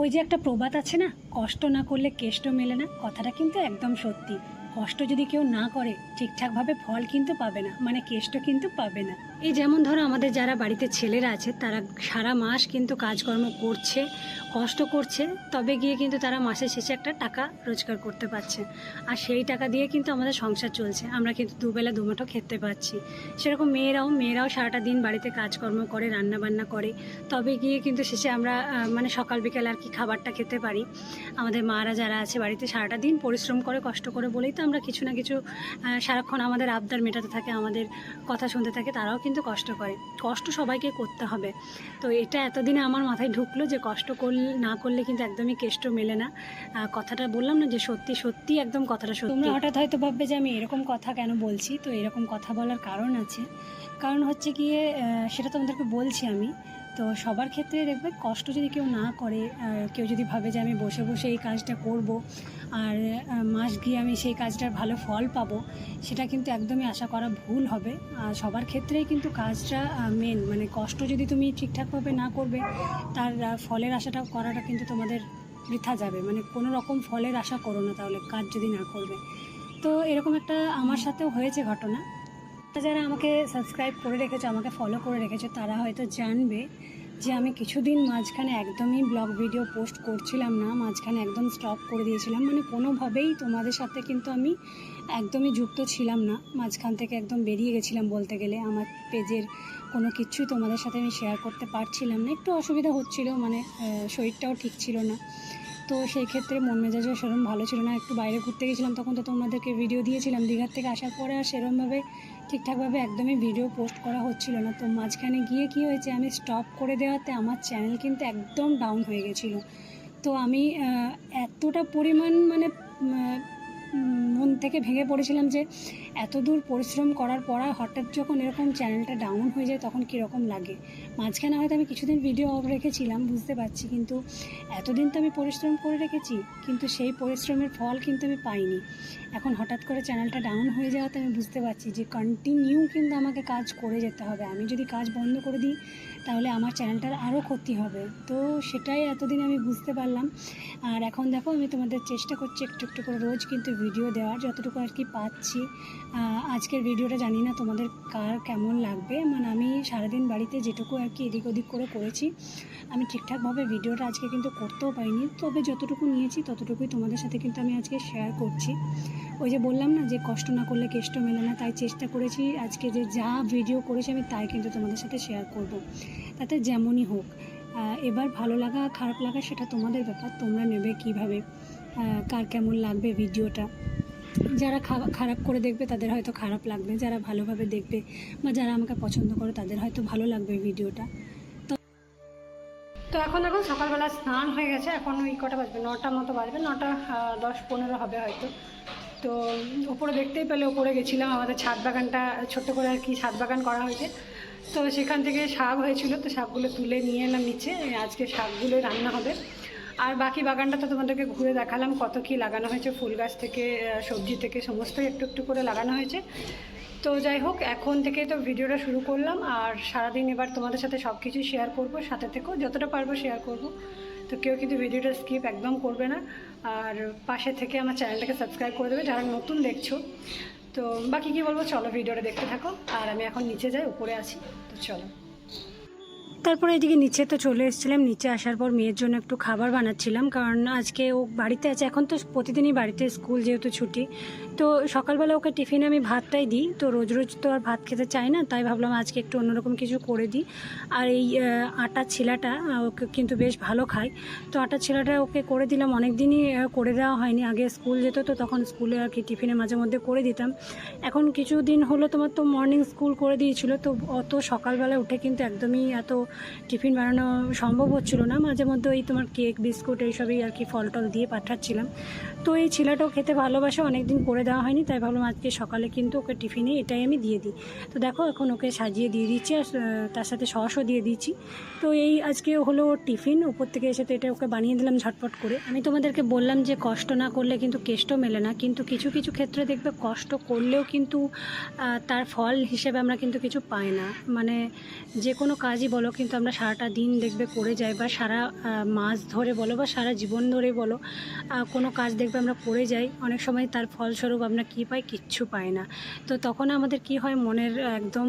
ওই যে একটা প্রবাদ আছে না, কষ্ট না করলে কেষ্ট মেলে না, কথাটা কিন্তু একদম সত্যি। কষ্ট যদি কেউ না করে, ঠিকঠাকভাবে ফল কিন্তু পাবে না মানে কেষ্ট কিন্তু পাবে না। এই যেমন ধরো আমাদের যারা বাড়িতে ছেলেরা আছে, তারা সারা মাস কিন্তু কাজকর্ম করছে, কষ্ট করছে, তবে গিয়ে কিন্তু তারা মাসের শেষে একটা টাকা রোজগার করতে পারছে। আর সেই টাকা দিয়ে কিন্তু আমাদের সংসার চলছে। আমরা কিন্তু দুবেলা দুমুঠো খেতে পাচ্ছি। সেরকম মেয়েরাও মেয়েরাও সারাটা দিন বাড়িতে কাজকর্ম করে রান্না বান্না করে। তবে গিয়ে কিন্তু শেষে আমরা মানে সকাল বিকেল আর কি খাবারটা খেতে পারি। আমাদের মারা যারা আছে বাড়িতে সারাটা দিন পরিশ্রম করে, কষ্ট করে বলেই তো আমরা কিছু না কিছু সারাক্ষণ আমাদের আবদার মেটাতে থাকে, আমাদের কথা শুনতে থাকে, তারাও কিন্তু কষ্ট করে। কষ্ট সবাইকে করতে হবে। তো এটা এতদিনে আমার মাথায় ঢুকলো যে কষ্ট করলে না করলে কিন্তু একদমই কেষ্ট মেলে না। কথাটা বললাম না যে সত্যি সত্যি একদম কথাটা সত্যি। তোমরা হঠাৎ হয়তো ভাববে যে আমি এরকম কথা কেন বলছি? তো এরকম কথা বলার কারণ আছে। কারণ হচ্ছে গিয়ে সেটা তোমাদেরকে বলছি আমি। তো সবার ক্ষেত্রে দেখবে কষ্ট যদি কেউ না করে কেউ যদি ভাবে যে আমি বসে বসে এই কাজটা করব, আর মাস গিয়ে আমি সেই কাজটার ভালো ফল পাবো, সেটা কিন্তু একদমই আশা করা ভুল হবে। আর সবার ক্ষেত্রেই কিন্তু কাজটা মেন মানে কষ্ট যদি তুমি ঠিকঠাকভাবে না করবে, তার ফলের আশাটা করাটা কিন্তু তোমাদের বৃথা যাবে। মানে কোনো রকম ফলের আশা করো না তাহলে, কাজ যদি না করবে। তো এরকম একটা আমার সাথেও হয়েছে ঘটনা। যারা আমাকে সাবস্ক্রাইব করে রেখেছো, আমাকে ফলো করে রেখেছো, তারা হয়তো জানবে যে আমি কিছুদিন মাঝখানে একদমই ব্লগ ভিডিও পোস্ট করছিলাম না, মাঝখানে একদম স্টপ করে দিয়েছিলাম। মানে কোনোভাবেই তোমাদের সাথে কিন্তু আমি একদমই যুক্ত ছিলাম না। মাঝখান থেকে একদম বেরিয়ে গেছিলাম বলতে গেলে। আমার পেজের কোনো কিছুই তোমাদের সাথে আমি শেয়ার করতে পারছিলাম না। একটু অসুবিধা হচ্ছিল মানে শরীরটাও ঠিক ছিল না। তো সেই ক্ষেত্রে মন মেজাজও সেরকম ভালো ছিল না। একটু বাইরে ঘুরতে গেছিলাম, তখন তো তোমাদেরকে ভিডিও দিয়েছিলাম। দীঘার থেকে আসার পরে আর সেরকমভাবে ঠিকঠাকভাবে একদমই ভিডিও পোস্ট করা হচ্ছিল না। তো মাঝখানে গিয়ে কি হয়েছে, আমি স্টপ করে দেওয়াতে আমার চ্যানেল কিন্তু একদম ডাউন হয়ে গেছিল। তো আমি এতটা পরিমাণ মানে মন থেকে ভেঙে পড়েছিলাম যে এত দূর পরিশ্রম করার পর হঠাৎ যখন এরকম চ্যানেলটা ডাউন হয়ে যায় তখন কীরকম লাগে? মাঝখানে হয়তো আমি কিছুদিন ভিডিও অফ রেখেছিলাম, বুঝতে পারছি, কিন্তু এতদিন তো আমি পরিশ্রম করে রেখেছি, কিন্তু সেই পরিশ্রমের ফল কিন্তু আমি পাইনি। এখন হঠাৎ করে চ্যানেলটা ডাউন হয়ে যাওয়াতে আমি বুঝতে পারছি যে কন্টিনিউ কিন্তু আমাকে কাজ করে যেতে হবে। আমি যদি কাজ বন্ধ করে দিই তাহলে আমার চ্যানেলটার আরও ক্ষতি হবে। তো সেটাই এতদিন আমি বুঝতে পারলাম। আর এখন দেখো, আমি তোমাদের চেষ্টা করছি একটু একটু করে রোজ কিন্তু ভিডিও দেওয়ার, যতটুকু আর কি পাচ্ছি। আজকের ভিডিওটা জানি না তোমাদের কার কেমন লাগবে। মানে আমি সারাদিন বাড়িতে যেটুকু আর কি এদিক ওদিক করে করেছি, আমি ঠিকঠাকভাবে ভিডিওটা আজকে কিন্তু করতেও পারিনি। তবে যতটুকু নিয়েছি, ততটুকুই তোমাদের সাথে কিন্তু আমি আজকে শেয়ার করছি। ওই যে বললাম না যে কষ্ট না করলে কেষ্ট মেলে না, তাই চেষ্টা করেছি আজকে যে যা ভিডিও করেছি আমি তাই কিন্তু তোমাদের সাথে শেয়ার করব। তাতে যেমনই হোক এবার ভালো লাগা, খারাপ লাগা সেটা তোমাদের ব্যাপার, তোমরা নেবে কীভাবে কার কেমন লাগবে ভিডিওটা। যারা খারাপ করে দেখবে তাদের হয়তো খারাপ লাগবে, যারা ভালোভাবে দেখবে বা যারা আমাকে পছন্দ করে তাদের হয়তো ভালো লাগবে ভিডিওটা। তো এখন এখন সকালবেলা স্নান হয়ে গেছে, এখন ওই কটা বাজবে, নটা মতো বাজবে, নটা দশ পনেরো হবে হয়তো। তো উপরে দেখতেই পেলে উপরে গেছিলাম, আমাদের ছাদ বাগানটা, ছোট্ট করে আর কি ছাদ বাগান করা হয়েছে। তো সেখান থেকে শাক হয়েছিল, তো শাকগুলো তুলে নিয়ে এলাম নিচে আজকে শাকগুলো রান্না হবে। আর বাকি বাগানটা তো তোমাদেরকে ঘুরে দেখালাম কত কি লাগানো হয়েছে, ফুল গাছ থেকে সবজি থেকে সমস্তই একটু একটু করে লাগানো হয়েছে। তো যাই হোক, এখন থেকে তো ভিডিওটা শুরু করলাম, আর সারাদিন এবার তোমাদের সাথে সব কিছুই শেয়ার করব, সাথে থেকেও যতটা পারব শেয়ার করব। তো কেউ কিন্তু ভিডিওটা স্কিপ একদম করবে না, আর পাশে থেকে আমার চ্যানেলটাকে সাবস্ক্রাইব করে দেবে, যারা নতুন দেখছ। তো বাকি কি বলব? চলো ভিডিওটা দেখতে থাকো। আর আমি এখন নিচে যাই, উপরে আছি। তো চলো। তারপরে এদিকে নিচে তো চলে এসেছিলাম। নিচে আসার পর মেয়ের জন্য একটু খাবার বানাচ্ছিলাম। কারণ আজকে ও বাড়িতে আছে। এখন তো প্রতিদিনই বাড়িতে স্কুল যেহেতু ছুটি তো সকালবেলা ওকে টিফিনে আমি ভাতটাই দিই। তো রোজ রোজ তো আর ভাত খেতে চাই না, তাই ভাবলাম আজকে একটু অন্যরকম কিছু করে দিই। আর এই আটার ছিলাটা ওকে কিন্তু বেশ ভালো খায়। তো আটার ছিলাটা ওকে করে দিলাম অনেক দিনই করে দেওয়া হয়নি। আগে স্কুল যেত তো, তখন স্কুলে আর কি টিফিনে মাঝে মধ্যে করে দিতাম। এখন কিছু দিন হলো তোমার তো মর্নিং স্কুল করে দিয়েছিল, তো অত সকালবেলা উঠে কিন্তু একদমই এত টিফিন বানানো সম্ভব হচ্ছিল না। মাঝে মধ্যে ওই তোমার কেক, বিস্কুট, এইসবই আর কি ফল টল দিয়ে পাঠাচ্ছিলাম। তো এই ছেলেটাও খেতে ভালোবাসে অনেক দিন করে দেওয়া হয়নি, তাই ভাবলাম আজকে সকালে কিন্তু ওকে টিফিনে এটাই আমি দিয়ে দিই। তো দেখো, এখন ওকে সাজিয়ে দিয়ে দিচ্ছি আর তার সাথে সসও দিয়ে দিচ্ছি। তো এই আজকে হলো ওর টিফিন, উপর থেকে এসে তো এটা ওকে বানিয়ে দিলাম ঝটপট করে। আমি তোমাদেরকে বললাম যে কষ্ট না করলে কিন্তু কেষ্ট মেলে না, কিন্তু কিছু কিছু ক্ষেত্রে দেখবে কষ্ট করলেও কিন্তু তার ফল হিসেবে আমরা কিন্তু কিছু পাই না। মানে যে কোনো কাজই বলো, কিন্তু আমরা সারাটা দিন দেখবে করে যাই বা সারা মাস ধরে বলো বা সারা জীবন ধরে বলো কোনো কাজ দেখবে আমরা করে যাই। অনেক সময় তার ফলস্বরূপ আমরা কী পাই কিচ্ছু পাই না। তো তখন আমাদের কি হয়, মনের একদম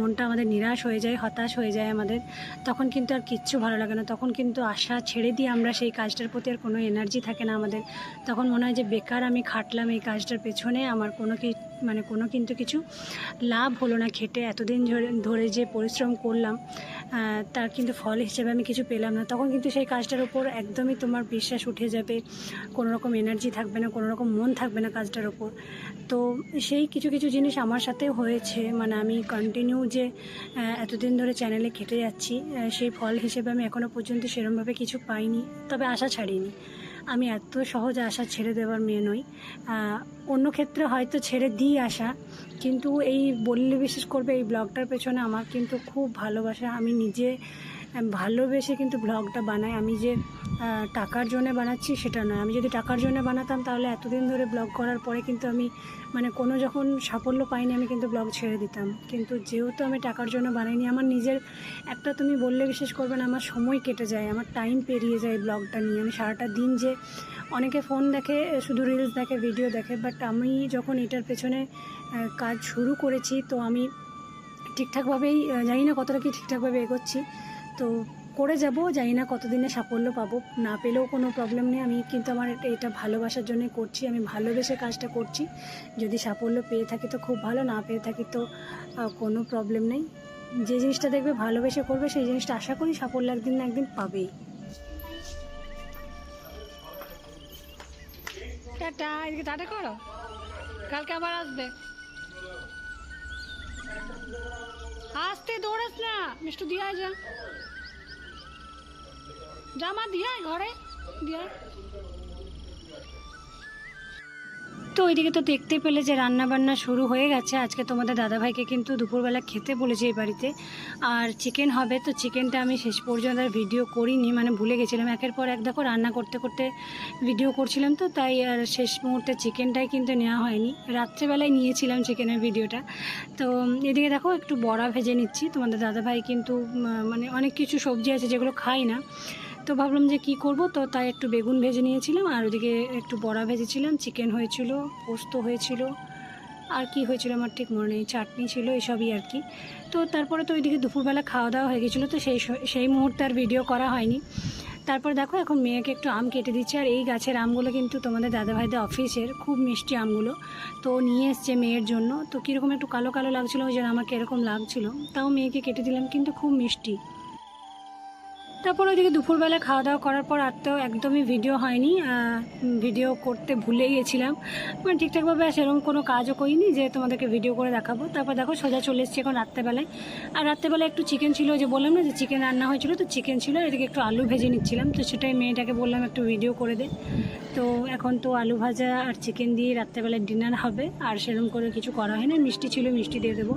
মনটা আমাদের নিরাশ হয়ে যায়, হতাশ হয়ে যায় আমাদের। তখন কিন্তু আর কিচ্ছু ভালো লাগে না। তখন কিন্তু আশা ছেড়ে দিয়ে আমরা সেই কাজটার প্রতি আর কোনো এনার্জি থাকে না আমাদের। তখন মনে হয় যে বেকার আমি খাটলাম এই কাজটার পেছনে, আমার কোনো কি মানে কোনো কিন্তু কিছু লাভ হলো না খেটে। এতদিন ধরে যে পরিশ্রম করলাম তার কিন্তু ফল হিসেবে আমি কিছু পেলাম না। তখন কিন্তু সেই কাজটার উপর একদমই তোমার বিশ্বাস উঠে যাবে। কোনো রকম এনার্জি থাকবে না, কোনো রকম মন থাকবে না কাজটার ওপর তো সেই কিছু কিছু জিনিস আমার সাথে হয়েছে। মানে আমি কন্টিনিউ যে এতদিন ধরে চ্যানেলে খেটে যাচ্ছি সেই ফল হিসেবে আমি এখনও পর্যন্ত সেরমভাবে কিছু পাইনি। তবে আশা ছাড়িনি। আমি এত সহজে আশা ছেড়ে দেওয়ার মেয়ে নই। অন্য ক্ষেত্রে হয়তো ছেড়ে দিই আসা কিন্তু এই বললে বিশেষ করবে এই ব্লগটার পেছনে আমার কিন্তু খুব ভালোবাসা। আমি নিজে ভালোবেসে কিন্তু ব্লগটা বানাই। আমি যে টাকার জন্য বানাচ্ছি সেটা নয়। আমি যদি টাকার জন্য বানাতাম তাহলে এতদিন ধরে ব্লগ করার পরে কিন্তু আমি মানে কোনো যখন সাফল্য পাইনি আমি কিন্তু ব্লগ ছেড়ে দিতাম। কিন্তু যেহেতু আমি টাকার জন্য বানাইনি, আমার নিজের একটা তুমি বললে বিশেষ করবে না, আমার সময় কেটে যায়, আমার টাইম পেরিয়ে যায় ব্লগটা নিয়ে। আমি সারাটা দিন যে অনেকে ফোন দেখে, শুধু রিলস দেখে ভিডিও দেখে বাট আমি যখন এটার পেছনে কাজ শুরু করেছি, তো আমি ঠিকঠাকভাবেই জানি না কতটা কি ঠিকঠাকভাবে এগোচ্ছি। তো করে যাব, জানি না কতদিনে সাফল্য পাবো। না পেলেও কোনো প্রবলেম নেই। আমি কিন্তু আমার এটা- এটা ভালোবাসার জন্য করছি। আমি ভালোবেসে কাজটা করছি। যদি সাফল্য পেয়ে থাকি তো খুব ভালো, না পেয়ে থাকি তো কোনো প্রবলেম নেই। যে জিনিসটা দেখবে ভালোবেসে করবে, সেই জিনিসটা আশা করি সাফল্য একদিন না একদিন পাবেই। টাটা করো। কালকে আবার আসবে। আসতে দৌড়াস না, মিষ্টু দিয়ে যা। জামা ঘরে তো ওইদিকে তো দেখতে পেলে যে রান্না বান্না শুরু হয়ে গেছে। আজকে তোমাদের দাদাভাইকে কিন্তু দুপুরবেলা খেতে বলেছে এই বাড়িতে। আর চিকেন হবে, তো চিকেনটা আমি শেষ পর্যন্ত আর ভিডিও করিনি মানে ভুলে গেছিলাম। একের পর এক দেখো রান্না করতে করতে ভিডিও করছিলাম তো, তাই আর শেষ মুহূর্তে চিকেনটাই কিন্তু নেওয়া হয়নি। রাত্রেবেলায় নিয়েছিলাম চিকেনের ভিডিওটা তো এদিকে দেখো একটু বড়া ভেজে নিচ্ছি। তোমাদের দাদাভাই কিন্তু মানে অনেক কিছু সবজি আছে যেগুলো খাই না। তো ভাবলাম যে কি করব, তো তাই একটু বেগুন ভেজে নিয়েছিলাম, আর ওদিকে একটু বড়া ভেজেছিলাম, চিকেন হয়েছিল, পোস্ত হয়েছিল, আর কি হয়েছিল আমার ঠিক মনে নেই, চাটনি ছিল, এসবই আর কি। তো তারপরে তো ওইদিকে দুপুরবেলা খাওয়া দাওয়া হয়ে গেছিল, তো সেই সেই মুহূর্তে আর ভিডিও করা হয়নি। তারপর দেখো এখন মেয়েকে একটু আম কেটে দিচ্ছে, আর এই গাছের আমগুলো কিন্তু তোমাদের দাদাভাইদের অফিসের খুব মিষ্টি আমগুলো, তো নিয়ে এসছে মেয়ের জন্য, তো কীরকম একটু কালো কালো লাগছিল, ওই জন্য আমাকে এরকম লাগছিল, তাও মেয়েকে কেটে দিলাম, কিন্তু খুব মিষ্টি। তারপর ওইদিকে দুপুরবেলা খাওয়া দাওয়া করার পর আর তো একদমই ভিডিও হয়নি। ভিডিও করতে ভুলে গিয়েছিলাম মানে ঠিকঠাকভাবে সেরকম কোনো কাজও করিনি যে তোমাদেরকে ভিডিও করে দেখাবো। তারপর দেখো সোজা চলে এসেছি এখন রাত্রেবেলায়। আর রাত্রেবেলায় একটু চিকেন ছিল যে বললাম না যে চিকেন রান্না হয়েছিল তো চিকেন ছিল। এদিকে একটু আলু ভেজে নিচ্ছিলাম। তো সেটাই মেয়েটাকে বললাম একটু ভিডিও করে দে। তো এখন তো আলু ভাজা আর চিকেন দিয়ে রাত্রেবেলায় ডিনার হবে। আর সেরকম করে কিছু করা হয় না। মিষ্টি ছিল, মিষ্টি দিয়ে দেবো।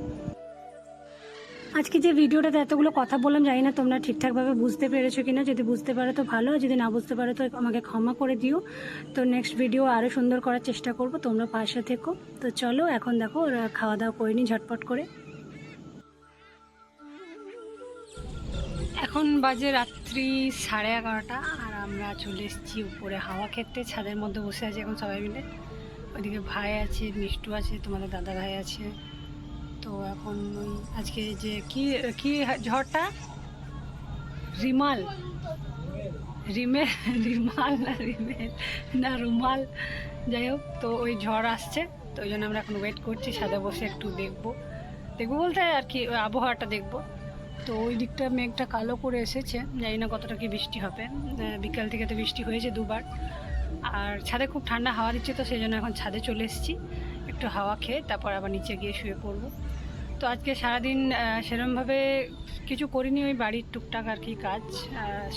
আজকে যে ভিডিওটাতে এতগুলো কথা বললাম, জানি না তোমরা ঠিকঠাকভাবে বুঝতে পেরেছ কিনা। যদি বুঝতে পারো তো ভালো, যদি না বুঝতে পারো তো আমাকে ক্ষমা করে দিও। তো নেক্সট ভিডিও আরও সুন্দর করার চেষ্টা করব, তোমরা পাশে থেকো। তো চলো, এখন দেখো, ওরা খাওয়া দাওয়া করে নি ঝটপট করে। এখন বাজে রাত্রি সাড়ে এগারোটা, আর আমরা চলে এসেছি উপরে হাওয়া খেতে। ছাদের মধ্যে বসে আছি এখন সবাই মিলে। ওইদিকে ভাই আছে, মিষ্টু আছে, তোমাদের দাদা ভাই আছে। তো এখন ওই আজকে যে কি কি ঝড়টা? রিমাল। রিমে, রিমাল না রিমেল না রুমাল। যাই হোক, তো ওই ঝড় আসছে, তো ওই জন্য আমরা এখন ওয়েট করছি, সাদা বসে একটু দেখব। দেখব বলতে আর কি আবহাওয়াটা দেখব। তো ওই দিকটা মেঘটা কালো করে এসেছে, জানি না কতটা কি বৃষ্টি হবে। বিকাল থেকে তো বৃষ্টি হয়েছে দুবার। আর ছাদে খুব ঠান্ডা হাওয়া দিচ্ছে তো, সেই জন্য এখন ছাদে চলে এসেছি। একটু হাওয়া খেয়ে তারপর আবার নিচে গিয়ে শুয়ে পড়ব। তো আজকে সারাদিন সেরমভাবে কিছু করিনি, ওই বাড়ির টুকটাক আর কি কাজ।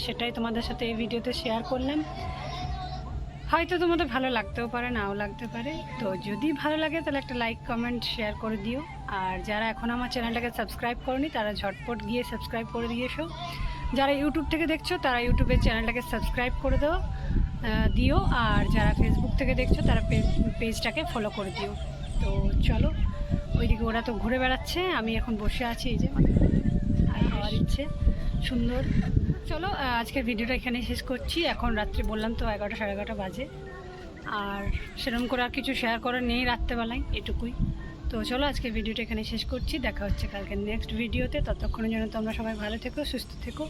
সেটাই তোমাদের সাথে এই ভিডিওতে শেয়ার করলাম। হয়তো তোমাদের ভালো লাগতেও পারে, নাও লাগতে পারে। তো যদি ভালো লাগে, তাহলে একটা লাইক কমেন্ট শেয়ার করে দিও। আর যারা এখন আমার চ্যানেলটাকে সাবস্ক্রাইব করনি, তারা ঝটপট গিয়ে সাবস্ক্রাইব করে দিয়েছ যারা ইউটিউব থেকে দেখছ, তারা ইউটিউবের চ্যানেলটাকে সাবস্ক্রাইব করে দাও দিও। আর যারা ফেসবুক থেকে দেখছ, তারা পেজটাকে ফলো করে দিও। তো চলো, ওইদিকে ওরা তো ঘুরে বেড়াচ্ছে, আমি এখন বসে আছি এই যে। হাওয়া দিচ্ছে সুন্দর। চলো আজকের ভিডিওটা এখানে শেষ করছি। এখন রাত্রি বললাম তো এগারোটা, সাড়ে এগারোটা বাজে। আর সেরকম করে আর কিছু শেয়ার করার নেই রাত্রেবেলায়, এটুকুই। তো চলো আজকে ভিডিওটা এখানে শেষ করছি। দেখা হচ্ছে কালকে নেক্সট ভিডিওতে ততক্ষণের জন্য তোমরা সবাই ভালো থেকো, সুস্থ থেকো।